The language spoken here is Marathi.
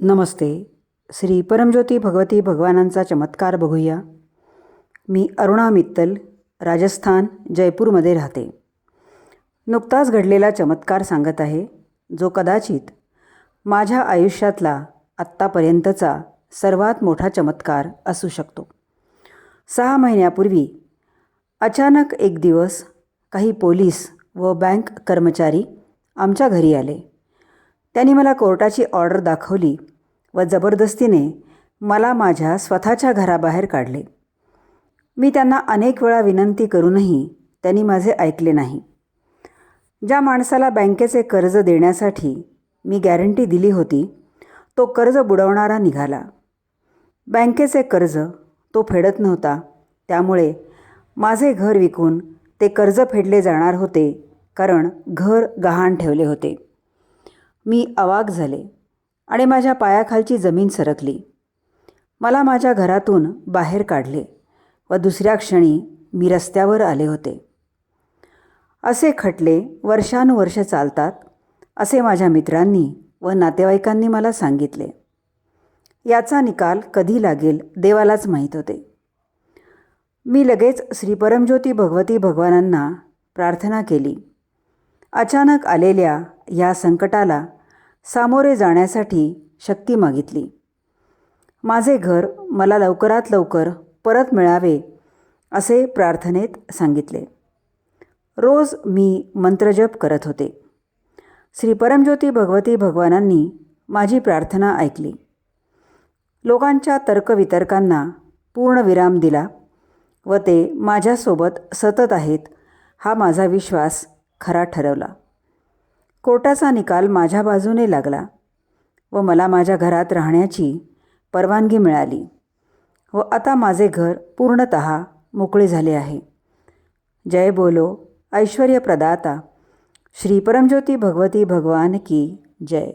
नमस्ते. श्री परमज्योती भगवती भगवानांचा चमत्कार बघूया. मी अरुणा मित्तल राजस्थान जयपूरमध्ये राहते. नुकताच घडलेला चमत्कार सांगत आहे जो कदाचित माझ्या आयुष्यातला आत्तापर्यंतचा सर्वात मोठा चमत्कार असू शकतो. सहा महिन्यापूर्वी अचानक एक दिवस काही पोलीस व बँक कर्मचारी आमच्या घरी आले. त्यांनी मला कोर्टाची ऑर्डर दाखवली व जबरदस्तीने मला माझ्या स्वतःच्या घराबाहेर काढले. मी त्यांना अनेक वेळा विनंती करूनही त्यांनी माझे ऐकले नाही. ज्या माणसाला बँकेचे कर्ज देण्यासाठी मी गॅरंटी दिली होती तो कर्ज बुडवणारा निघाला. बँकेचे कर्ज तो फेडत नव्हता. त्यामुळे माझे घर विकून ते कर्ज फेडले जाणार होते कारण घर गहाण ठेवले होते. मी अवाक झाले आणि माझ्या पायाखालची जमीन सरकली. मला माझ्या घरातून बाहेर काढले व दुसऱ्या क्षणी मी रस्त्यावर आले होते. असे खटले वर्षानुवर्ष चालतात असे माझ्या मित्रांनी व नातेवाईकांनी मला सांगितले. याचा निकाल कधी लागेल देवालाच माहीत होते. मी लगेच श्री परमज्योती भगवती भगवानांना प्रार्थना केली. अचानक आलेल्या या संकटाला सामोरे जाण्यासाठी शक्ती मागितली. माझे घर मला लवकरात लवकर परत मिळावे असे प्रार्थनेत सांगितले. रोज मी मंत्रजप करत होते. श्री परमज्योती भगवती भगवानांनी माझी प्रार्थना ऐकली. लोकांच्या तर्कवितर्कांना पूर्ण विराम दिला व ते माझ्यासोबत सतत आहेत हा माझा विश्वास खरा ठरवला. कोर्टाचा निकाल माझ्या बाजूने लागला व मला माझ्या घरात राहण्याची परवानगी मिळाली व आता माझे घर पूर्णत मोकळे झाले आहे. जय बोलो ऐश्वर्य प्रदाता श्री परमज्योती भगवती भगवान की जय.